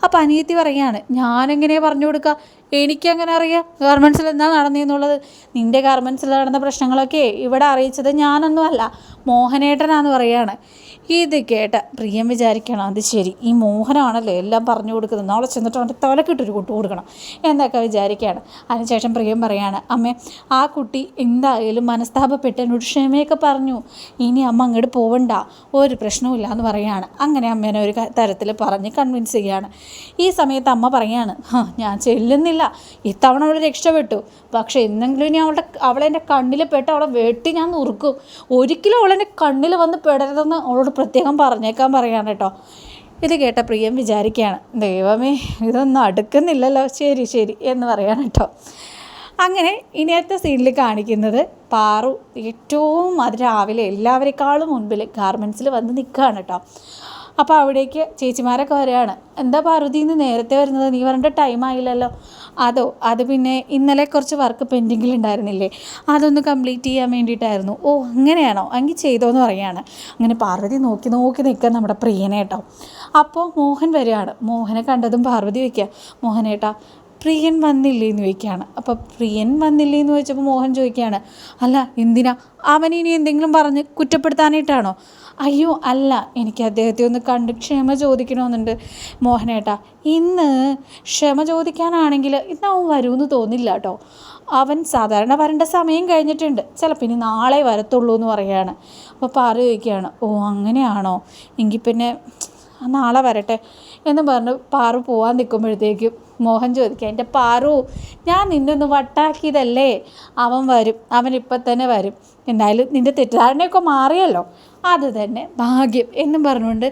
അപ്പോൾ അനിയത്തി പറയുകയാണ് ഞാനെങ്ങനെയാണ് പറഞ്ഞു കൊടുക്കുക എനിക്കങ്ങനെ അറിയാം. ഗാർമെൻസിൽ എന്താ നടന്നതെന്നുള്ളത് നിന്റെ ഗാർമെൻസിൽ നടന്ന പ്രശ്നങ്ങളൊക്കെ ഇവിടെ അറിയിച്ചത് ഞാനൊന്നുമല്ല. മോഹനേട്ടനാന്ന് പറയാണ്. ഇത് കേട്ട പ്രിയം വിചാരിക്കണം അത് ശരി ഈ മോഹനാണല്ലോ എല്ലാം പറഞ്ഞു കൊടുക്കുന്നത്? നാളെ ചെന്നിട്ട് അവന്റെ തലക്കിട്ടൊരു കൊട്ടു കൊടുക്കണം. എന്നൊക്കെ വിചാരിക്കുകയാണ്. അതിനുശേഷം പ്രിയം പറയാണ് അമ്മേ ആ കുട്ടി എന്തായാലും മനസ്താപപ്പെട്ട് എന്നോട് ക്ഷമയൊക്കെ പറഞ്ഞു. ഇനി അമ്മ അങ്ങോട്ട് പോവണ്ട ഒരു പ്രശ്നവുമില്ല എന്ന് പറയാണ്. അങ്ങനെ അമ്മേനെ ഒരു തരത്തിൽ പറഞ്ഞ് കൺവിൻസ് ചെയ്യുകയാണ്. ഈ സമയത്ത് അമ്മ പറയാണ് ഞാൻ ചെല്ലുന്നില്ല. ഇത്തവണ അവൾ രക്ഷപ്പെട്ടു. പക്ഷേ എന്തെങ്കിലും ഇനി അവളുടെ അവളെന്റെ കണ്ണിൽ പെട്ട് അവളെ വെട്ടി ഞാൻ നുറുക്കും. ഒരിക്കലും അവളെന്റെ കണ്ണിൽ വന്ന് പെടരുതെന്ന് അവളോട് പ്രത്യേകം പറഞ്ഞേക്കാൻ പറയാണ് കേട്ടോ. ഇത് കേട്ട പ്രിയം വിചാരിക്കുകയാണ് ദൈവമേ ഇതൊന്നും അടുക്കുന്നില്ലല്ലോ ശരി ശരി എന്ന് പറയാണ് കേട്ടോ. അങ്ങനെ ഇനിയത്തെ സീനിൽ കാണിക്കുന്നത് പാറു ഏറ്റവും അതിരാവിലെ എല്ലാവരെക്കാളും മുൻപിൽ ഗാർമെന്റ്സിൽ വന്ന് നിൽക്കുകയാണ് കേട്ടോ. അപ്പോൾ അവിടേക്ക് ചേച്ചിമാരൊക്കെ വരികയാണ് എന്താ പാർവതി ഇന്ന് നേരത്തെ വരുന്നത്? നീ പറഞ്ഞിട്ട് ടൈം ആയില്ലല്ലോ. അതോ അത് പിന്നെ ഇന്നലെ കുറച്ച് വർക്ക് പെൻഡിങ്ങിൽ ഉണ്ടായിരുന്നില്ലേ അതൊന്ന് കംപ്ലീറ്റ് ചെയ്യാൻ വേണ്ടിയിട്ടായിരുന്നു. ഓ അങ്ങനെയാണോ? എങ്കിൽ ചെയ്തോന്ന് പറയുകയാണ് അങ്ങനെ പാർവതി നോക്കി നോക്കി നിൽക്കാൻ നമ്മുടെ പ്രിയനേട്ടോ അപ്പോൾ മോഹൻ വരികയാണ്. മോഹനെ കണ്ടതും പാർവതി വയ്ക്കുക മോഹനേട്ടാ പ്രിയൻ വന്നില്ലേ എന്ന് ചോദിക്കുകയാണ്. അപ്പോൾ പ്രിയൻ വന്നില്ലേ എന്ന് ചോദിച്ചപ്പോൾ മോഹൻ ചോദിക്കുകയാണ് അല്ല എന്തിനാ? അവൻ ഇനി എന്തെങ്കിലും പറഞ്ഞ് കുറ്റപ്പെടുത്താനായിട്ടാണോ? അയ്യോ അല്ല എനിക്ക് അദ്ദേഹത്തെ ഒന്ന് കണ്ട് ക്ഷമ ചോദിക്കണമെന്നുണ്ട് മോഹനേട്ടാ. ഇന്ന് ക്ഷമ ചോദിക്കാനാണെങ്കിൽ ഇന്ന് അവൻ വരുമെന്ന് തോന്നില്ല കേട്ടോ അവൻ സാധാരണ വരേണ്ട സമയം കഴിഞ്ഞിട്ടുണ്ട്. ചിലപ്പോൾ ഇനി നാളെ വരത്തുള്ളൂ എന്ന് പറയുകയാണ്. അപ്പോൾ പാറ ചോദിക്കുകയാണ് ഓ അങ്ങനെയാണോ? എങ്കിൽ പിന്നെ നാളെ വരട്ടെ. എന്ന് പറഞ്ഞ് പാറു പോവാൻ നിൽക്കുമ്പോഴത്തേക്കും മോഹൻ ചോദിക്കുക എന്റെ പാറു ഞാൻ നിന്നൊന്ന് വട്ടാക്കിയതല്ലേ? അവൻ വരും അവൻ ഇപ്പം തന്നെ വരും. എന്തായാലും നിന്റെ തെറ്റിദ്ധാരണയൊക്കെ മാറിയല്ലോ. അത് തന്നെ ഭാഗ്യം എന്നും പറഞ്ഞുകൊണ്ട്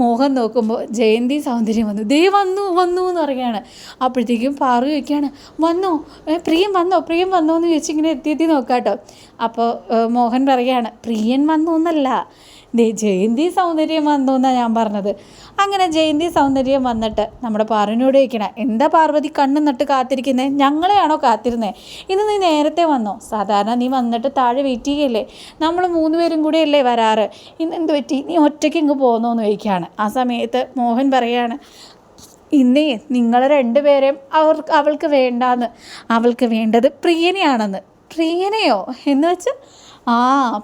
മോഹൻ നോക്കുമ്പോൾ ജയന്തി സൗന്ദര്യം വന്നു. ദേ വന്നു വന്നു എന്ന് പറയുകയാണ്. അപ്പോഴത്തേക്കും പാറു ചോദിക്കുകയാണ് വന്നു? പ്രിയം വന്നോ? പ്രിയം വന്നോ? എന്ന് ചോദിച്ചിങ്ങനെ ഇങ്ങനെ എത്തി നോക്കാം നോക്കാട്ടോ. അപ്പോൾ മോഹൻ പറയുകയാണ് പ്രിയൻ വന്നു എന്നല്ല. ദേ ജയന്തി സൗന്ദര്യം വന്നു എന്നാണ് ഞാൻ പറഞ്ഞത്. അങ്ങനെ ജയന്തി സൗന്ദര്യം വന്നിട്ട് നമ്മുടെ പാറുവിനോട് ചോദിക്കണം എന്താ പാർവതി കണ്ണു നട്ട് കാത്തിരിക്കുന്നത് ഞങ്ങളെയാണോ കാത്തിരുന്നത് ഇന്ന് നീ നേരത്തെ വന്നോ? സാധാരണ നീ വന്നിട്ട് താഴെ വെയിറ്റ് ചെയ്യല്ലേ? നമ്മൾ മൂന്ന് പേരും കൂടെ അല്ലേ വരാറ്? ഇന്ന് എന്ത് പറ്റി? നീ ഒറ്റയ്ക്ക് ഇങ്ങ് പോകുന്നോ എന്ന് ചോദിക്കുകയാണ്. ആ സമയത്ത് മോഹൻ പറയാണ് ഇന്നേ നിങ്ങൾ രണ്ടുപേരെയും അവർക്ക് അവൾക്ക് വേണ്ടാന്ന്. അവൾക്ക് വേണ്ടത് പ്രിയനെയാണെന്ന്. പ്രിയനെയോ? എന്ന് വെച്ച് ആ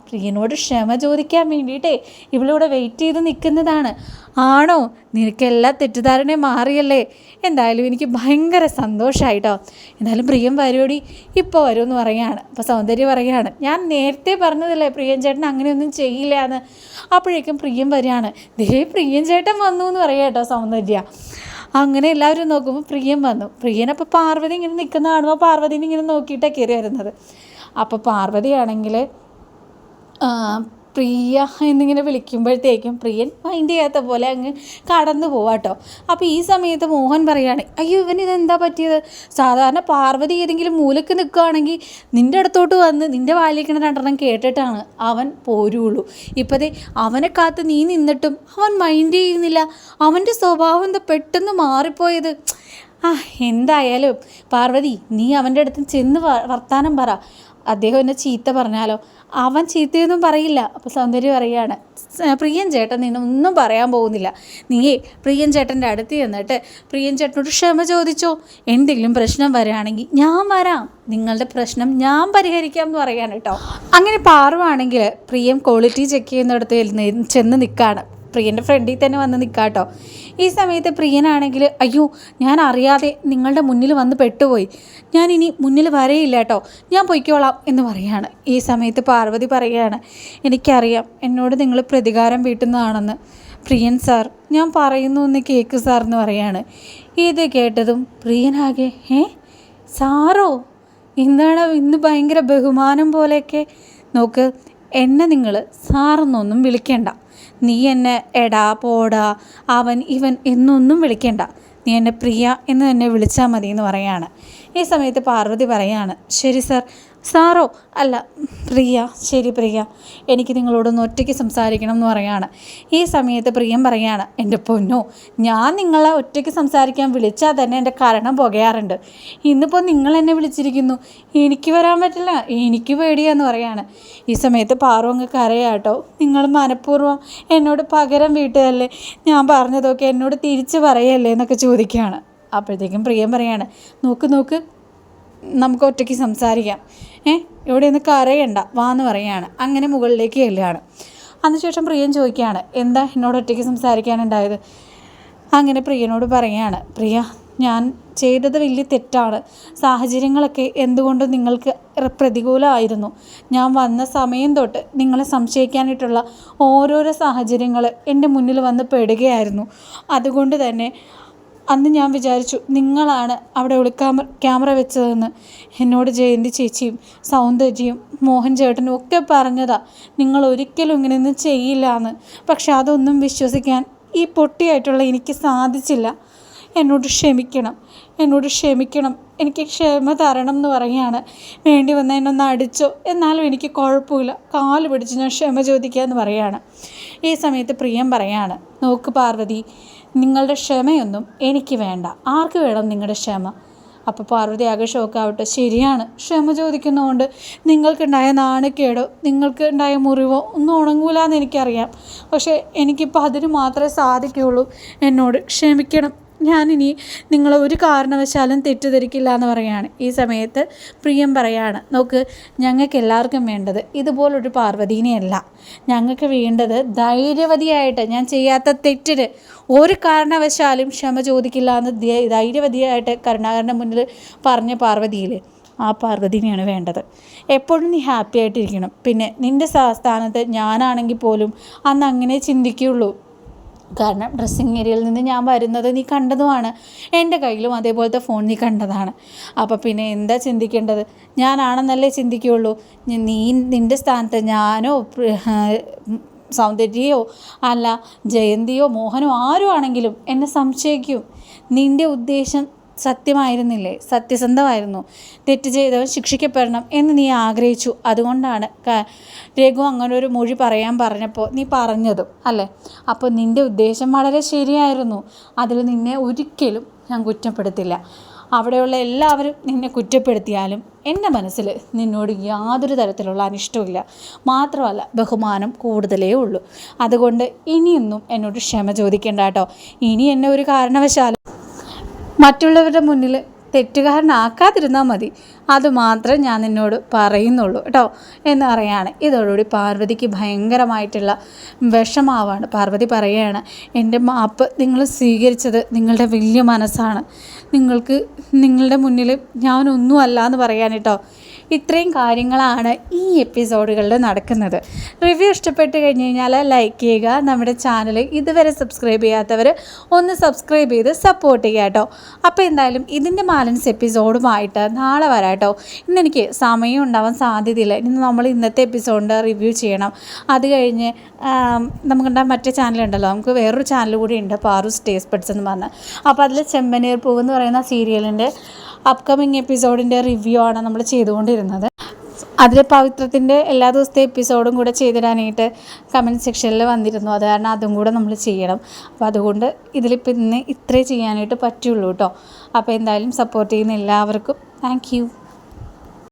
പ്രിയനോട് ക്ഷമ ചോദിക്കാൻ വേണ്ടിയിട്ടേ ഇവളിവിടെ വെയിറ്റ് ചെയ്ത് നിൽക്കുന്നതാണ്. ആണോ? നിനക്ക് എല്ലാ തെറ്റിദ്ധാരണയും മാറിയല്ലേ? എന്തായാലും എനിക്ക് ഭയങ്കര സന്തോഷമായിട്ടോ എന്തായാലും പ്രിയം വരുവടി. ഇപ്പോൾ വരുമെന്ന് പറയുകയാണ് അപ്പോൾ സൗന്ദര്യം പറയുകയാണ് ഞാൻ നേരത്തെ പറഞ്ഞതല്ലേ പ്രിയൻ ചേട്ടൻ അങ്ങനെയൊന്നും ചെയ്യില്ല എന്ന്? അപ്പോഴേക്കും പ്രിയം വരികയാണ് ദേ പ്രിയൻ ചേട്ടൻ വന്നു എന്ന് പറയാം കേട്ടോ സൗന്ദര്യ. അങ്ങനെ എല്ലാവരും നോക്കുമ്പോൾ പ്രിയം വന്നു. പ്രിയൻ അപ്പോൾ പാർവതി ഇങ്ങനെ നിൽക്കുന്ന കാണുമ്പോൾ പാർവതിനെ ഇങ്ങനെ നോക്കിയിട്ടാണ് കയറി വരുന്നത്. അപ്പോൾ പാർവതിയാണെങ്കിൽ പ്രിയ എന്നിങ്ങനെ വിളിക്കുമ്പോഴത്തേക്കും പ്രിയൻ മൈൻഡ് ചെയ്യാത്ത പോലെ അങ്ങ് കടന്നു പോവാട്ടോ അപ്പോൾ ഈ സമയത്ത് മോഹൻ പറയാണ് അയ്യോ ഇവൻ ഇതെന്താ പറ്റിയത്? സാധാരണ പാർവതി ഏതെങ്കിലും മൂലക്ക് നിൽക്കുകയാണെങ്കിൽ നിന്റെ അടുത്തോട്ട് വന്ന് നിന്റെ വാലിക്കണ രണ്ടെണ്ണം കേട്ടിട്ടാണ് അവൻ പോരുള്ളൂ. ഇപ്പോഴത്തെ അവനെ കാത്ത് നീ നിന്നിട്ടും അവൻ മൈൻഡ് ചെയ്യുന്നില്ല. അവന്റെ സ്വഭാവം എന്താ പെട്ടെന്ന് മാറിപ്പോയത്? ആ എന്തായാലും പാർവതി നീ അവന്റെ അടുത്ത് ചെന്ന് വർത്താനം പറ. അദ്ദേഹം എന്നെ ചീത്ത പറഞ്ഞാലോ? അവൻ ചീത്തയൊന്നും പറയില്ല. അപ്പോൾ സൗന്ദര്യം പറയുകയാണ് "സ- പ്രിയൻ ചേട്ടൻ നിന്നൊന്നും പറയാൻ പോകുന്നില്ല. നീയേ പ്രിയൻ ചേട്ടന്റെ അടുത്ത് ചെന്നിട്ട് പ്രിയൻ ചേട്ടനോട് ക്ഷമ ചോദിച്ചോ? എന്തെങ്കിലും പ്രശ്നം വരികയാണെങ്കിൽ ഞാൻ വരാം. നിങ്ങളുടെ പ്രശ്നം ഞാൻ പരിഹരിക്കാം എന്ന് പറയാൻ കേട്ടോ. അങ്ങനെ പാറുവാണെങ്കിൽ പ്രിയം ക്വാളിറ്റി ചെക്ക് ചെയ്യുന്നിടത്ത് ചെന്ന് നിൽക്കുകയാണ്. പ്രിയന്റെ ഫ്രണ്ടിൽ തന്നെ വന്ന് നിൽക്കാട്ടോ ഈ സമയത്ത് പ്രിയനാണെങ്കിൽ അയ്യോ ഞാൻ അറിയാതെ നിങ്ങളുടെ മുന്നിൽ വന്ന് പെട്ടുപോയി. ഞാൻ ഇനി മുന്നിൽ വരയില്ല കേട്ടോ ഞാൻ പൊയ്ക്കോളാം എന്ന് പറയാണ്. ഈ സമയത്ത് പാർവതി പറയുകയാണ് എനിക്കറിയാം എന്നോട് നിങ്ങൾ പ്രതികാരം വീട്ടുന്നതാണെന്ന്. പ്രിയൻ സാർ ഞാൻ പറയുന്നു ഒന്ന് കേക്ക് സാർ എന്ന് പറയാണ്. ഇത് കേട്ടതും പ്രിയനാകെ ഏ സാറോ എന്താണ് ഇന്ന് ഭയങ്കര ബഹുമാനം പോലെയൊക്കെ? നോക്ക് എന്നെ നിങ്ങൾ സാറെന്നൊന്നും വിളിക്കേണ്ട. നീ എന്നെ എടാ പോടാ അവൻ ഇവൻ എന്നൊന്നും വിളിക്കേണ്ട. നീ എന്നെ പ്രിയ എന്ന് തന്നെ വിളിച്ചാൽ മതി എന്ന് പറയാണ്. ഈ സമയത്ത് പാർവതി പറയാണ് ശരി സാർ സാറോ അല്ല പ്രിയ ശരി പ്രിയ. എനിക്ക് നിങ്ങളോടൊന്ന് ഒറ്റയ്ക്ക് സംസാരിക്കണം എന്ന് പറയാണ്. ഈ സമയത്ത് പ്രിയം പറയാണ് എന്റെ പൊന്നോ ഞാൻ നിങ്ങളെ ഒറ്റയ്ക്ക് സംസാരിക്കാൻ വിളിച്ചാൽ തന്നെ എന്റെ കരണം പുകയാറുണ്ട്. ഇന്നിപ്പോൾ നിങ്ങൾ എന്നെ വിളിച്ചിരിക്കുന്നു. എനിക്ക് വരാൻ പറ്റില്ല എനിക്ക് പേടിയാന്ന് പറയാണ്. ഈ സമയത്ത് പാറു അങ്ങ് കരയാട്ടോ നിങ്ങൾ മനഃപൂർവം എന്നോട് പകരം വീട്ടുകയല്ലേ? ഞാൻ പറഞ്ഞതൊക്കെ എന്നോട് തിരിച്ച് പറയല്ലേ? എന്നൊക്കെ ചോദിക്കുകയാണ് അപ്പോഴത്തേക്കും പ്രിയം പറയാണ് നോക്ക് നോക്ക് നമുക്ക് ഒറ്റയ്ക്ക് സംസാരിക്കാം. ഏ? ഇവിടെ നിന്ന് കരയണ്ട. വാന്ന് പറയാണ്. അങ്ങനെ മുകളിലേക്ക് ചെല്ലുകയാണ്. അതിനുശേഷം പ്രിയൻ ചോദിക്കുകയാണ് എന്താ എന്നോട് ഒറ്റയ്ക്ക് സംസാരിക്കാനുണ്ടായത് അങ്ങനെ പ്രിയനോട് പറയുകയാണ് പ്രിയ ഞാൻ ചെയ്തത് വലിയ തെറ്റാണ്. സാഹചര്യങ്ങളൊക്കെ എന്തുകൊണ്ടും നിങ്ങൾക്ക് പ്രതികൂലമായിരുന്നു? ഞാൻ വന്ന സമയം തൊട്ട് നിങ്ങളെ സംശയിക്കാനായിട്ടുള്ള ഓരോരോ സാഹചര്യങ്ങൾ എന്റെ മുന്നിൽ വന്ന് പെടുകയായിരുന്നു. അതുകൊണ്ട് തന്നെ അന്ന് ഞാൻ വിചാരിച്ചു നിങ്ങളാണ് അവിടെ ഒളിക്യാമ ക്യാമറ വെച്ചതെന്ന്. എന്നോട് ജയന്തി ചേച്ചിയും സൗന്ദര്യയും മോഹൻ ചേട്ടനും ഒക്കെ പറഞ്ഞതാ നിങ്ങൾ ഒരിക്കലും ഇങ്ങനെയൊന്നും ചെയ്യില്ല എന്ന് പക്ഷെ അതൊന്നും വിശ്വസിക്കാൻ ഈ പൊട്ടിയായിട്ടുള്ള എനിക്ക് സാധിച്ചില്ല. എന്നോട് ക്ഷമിക്കണം എന്നോട് ക്ഷമിക്കണം. എനിക്ക് ക്ഷമ തരണം എന്ന് പറയുകയാണ്. വേണ്ടി വന്ന എന്നൊന്ന് അടിച്ചോ. എന്നാലും എനിക്ക് കുഴപ്പമില്ല. കാൽ പിടിച്ച് ഞാൻ ക്ഷമ ചോദിക്കുക എന്ന് പറയുകയാണ്. ഈ സമയത്ത് പ്രിയം പറയാണ് നോക്ക് പാർവതി നിങ്ങളുടെ ക്ഷമയൊന്നും എനിക്ക് വേണ്ട. ആർക്ക് വേണം നിങ്ങളുടെ ക്ഷമ? അപ്പോൾ പാർവതി ആകെ ഷോക്കാവട്ടെ. ശരിയാണ്. ക്ഷമ ചോദിക്കുന്നതുകൊണ്ട് നിങ്ങൾക്കുണ്ടായ നാണക്കേടോ നിങ്ങൾക്ക് ഉണ്ടായ മുറിവോ ഒന്നും ഉണങ്ങൂലെന്ന് എനിക്കറിയാം. പക്ഷേ എനിക്കിപ്പോൾ അതിന് മാത്രമേ സാധിക്കുകയുള്ളൂ. എന്നോട് ക്ഷമിക്കണം. ഞാനിനി നിങ്ങളെ ഒരു കാരണവശാലും തെറ്റിദ്ധരിക്കില്ല എന്ന് പറയാണ് ഈ സമയത്ത് പ്രിയം പറയാണ് നോക്ക് ഞങ്ങൾക്ക് എല്ലാവർക്കും വേണ്ടത് ഇതുപോലൊരു പാർവതീനെയല്ല. ഞങ്ങൾക്ക് വേണ്ടത് ധൈര്യവതിയായിട്ട് ഞാൻ ചെയ്യാത്ത തെറ്റിന് ഒരു കാരണവശാലും ക്ഷമ ചോദിക്കില്ല എന്ന് ധൈര്യവതിയായിട്ട് കരുണാകരന്റെ മുന്നിൽ പറഞ്ഞ പാർവതിയിൽ ആ പാർവതിനെയാണ് വേണ്ടത്. എപ്പോഴും നീ ഹാപ്പി ആയിട്ടിരിക്കണം. പിന്നെ നിന്റെ സ്ഥാനത്ത് ഞാനാണെങ്കിൽ പോലും അന്ന് അങ്ങനെ ചിന്തിക്കുകയുള്ളൂ. കാരണം ഡ്രസ്സിങ് ഏരിയയിൽ നിന്ന് ഞാൻ വരുന്നത് നീ കണ്ടതുമാണ്. എന്റെ കയ്യിലും അതേപോലത്തെ ഫോൺ നീ കണ്ടതാണ്. അപ്പോൾ പിന്നെ എന്താ ചിന്തിക്കേണ്ടത്? ഞാനാണെന്നല്ലേ ചിന്തിക്കുകയുള്ളൂ നീ നിന്റെ സ്ഥാനത്ത് ഞാനോ സൗന്ദര്യയോ അല്ല ജയന്തിയോ മോഹനോ ആരും ആണെങ്കിലും എന്നെ സംശയിക്കും. നിന്റെ ഉദ്ദേശം സത്യമായിരുന്നില്ലേ? സത്യസന്ധമായിരുന്നു. തെറ്റ് ചെയ്തവൻ ശിക്ഷിക്കപ്പെടണം എന്ന് നീ ആഗ്രഹിച്ചു. അതുകൊണ്ടാണ് രഘു അങ്ങനെ ഒരു മൊഴി പറയാൻ പറഞ്ഞപ്പോൾ നീ പറഞ്ഞതും അല്ലേ? അപ്പോൾ നിന്റെ ഉദ്ദേശം വളരെ ശരിയായിരുന്നു. അതിൽ നിന്നെ ഒരിക്കലും ഞാൻ കുറ്റപ്പെടുത്തില്ല. അവിടെയുള്ള എല്ലാവരും നിന്നെ കുറ്റപ്പെടുത്തിയാലും എന്റെ മനസ്സിൽ നിന്നോട് യാതൊരു തരത്തിലുള്ള അനിഷ്ടമില്ല മാത്രമല്ല ബഹുമാനം കൂടുതലേ ഉള്ളൂ. അതുകൊണ്ട് ഇനിയൊന്നും എന്നോട് ക്ഷമ ചോദിക്കേണ്ട കേട്ടോ. ഇനി എന്നെ ഒരു കാരണവശാലും മറ്റുള്ളവരുടെ മുന്നിൽ തെറ്റുകാരനാക്കാതിരുന്നാൽ മതി. അതുമാത്രം ഞാൻ നിന്നോട് പറയുന്നുള്ളൂ കേട്ടോ എന്ന് പറയാണ്. ഇതോടുകൂടി പാർവതിക്ക് ഭയങ്കരമായിട്ടുള്ള വിഷമാവാണ് പാർവതി പറയുകയാണ് എന്റെ മാപ്പ് നിങ്ങൾ സ്വീകരിച്ചത് നിങ്ങളുടെ വലിയ മനസ്സാണ്. നിങ്ങൾക്ക് നിങ്ങളുടെ മുന്നിൽ ഞാനൊന്നും അല്ല എന്ന് പറയാൻ കേട്ടോ. ഇത്രയും കാര്യങ്ങളാണ് ഈ എപ്പിസോഡുകളിൽ നടക്കുന്നത്. റിവ്യൂ ഇഷ്ടപ്പെട്ട് കഴിഞ്ഞ് കഴിഞ്ഞാൽ ലൈക്ക് ചെയ്യുക നമ്മുടെ ചാനൽ ഇതുവരെ സബ്സ്ക്രൈബ് ചെയ്യാത്തവർ ഒന്ന് സബ്സ്ക്രൈബ് ചെയ്ത് സപ്പോർട്ട് ചെയ്യുക കേട്ടോ. അപ്പോൾ എന്തായാലും ഇതിന്റെ ബാലൻസ് എപ്പിസോഡുമായിട്ട് നാളെ വരാം കേട്ടോ. ഇന്ന് എനിക്ക് സമയം ഉണ്ടാവാൻ സാധ്യതയില്ല. ഇനി നമ്മൾ ഇന്നത്തെ എപ്പിസോഡ് റിവ്യൂ ചെയ്യണം. അത് കഴിഞ്ഞ് നമുക്കുണ്ടാ മറ്റേ ചാനലുണ്ടല്ലോ നമുക്ക് വേറൊരു ചാനൽ കൂടി ഉണ്ട്. പാറു സ്റ്റേസ് പെഡ്സ് എന്ന് പറഞ്ഞ്. അപ്പോൾ അതിൽ ചെമ്പനീർ പൂവ് എന്ന് പറയുന്ന സീരിയലിന്റെ അപ്കമിങ് എപ്പിസോഡിന്റെ റിവ്യൂ ആണ് നമ്മൾ ചെയ്തുകൊണ്ടിരുന്നത്. അതിൽ പവിത്രത്തിന്റെ എല്ലാ ദിവസത്തെ എപ്പിസോഡും കൂടെ ചെയ്തിടാനായിട്ട് കമന്റ് സെക്ഷനിൽ വന്നിരുന്നു. അത് കാരണം അതും കൂടെ നമ്മൾ ചെയ്യണം. അപ്പോൾ അതുകൊണ്ട് ഇതിലിപ്പോൾ ഇന്ന് ഇത്രേ ചെയ്യാനായിട്ട് പറ്റുള്ളൂ കേട്ടോ അപ്പോൾ എന്തായാലും സപ്പോർട്ട് ചെയ്യുന്ന എല്ലാവർക്കും. താങ്ക്